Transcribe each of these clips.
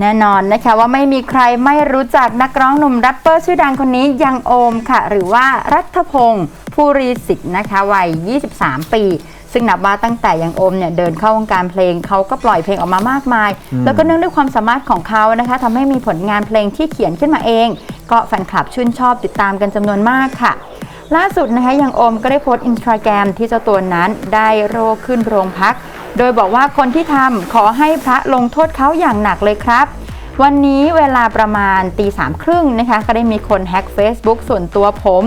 แน่นอนนะคะว่าไม่มีใครไม่รู้จักนักร้องหนุ่มแรปเปอร์ชื่อดังคนนี้ยังโอมค่ะ หรือว่ารัฐพงศ์ภูริสิทธิ์นะคะวัย 23 ปี ซึ่งนับว่าตั้งแต่ยังโอมเนี่ยเดินเข้าวงการเพลงเขาก็ปล่อยเพลงออกมามากมาย แล้วก็เนื่องด้วยความสามารถของเขานะคะทำให้มีผลงานเพลงที่เขียนขึ้นมาเอง ก็แฟนคลับชื่นชอบติดตามกันจำนวนมากค่ะล่าสุดนะคะยังโอมก็ได้โพสต์อินสตาแกรมที่เจ้าตัวนั้นได้โรคขึ้นโรงพัก โดยบอกว่าคนที่ทำขอให้พระลงโทษเขาอย่างหนักเลยครับ วันนี้เวลาประมาณตีสามครึ่งนะคะ ก็ได้มีคนแฮ็ก Facebook ส่วนตัวผม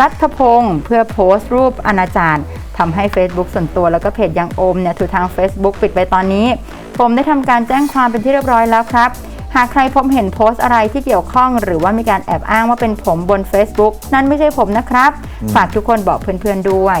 รัฐพงศ์เพื่อโพสต์รูปอนาจารทำให้ Facebook ส่วนตัวแล้วก็เพจยังโอมเนี่ยถูกทาง Facebook ปิดไปตอนนี้ ผมได้ทำการแจ้งความเป็นที่เรียบร้อยแล้วครับ หากใครพบเห็นโพสต์อะไรที่เกี่ยวข้องหรือว่ามีการแอบอ้างว่าเป็นผมบน Facebook นั่นไม่ใช่ผมนะครับ ฝากทุกคนบอกเพื่อนๆด้วย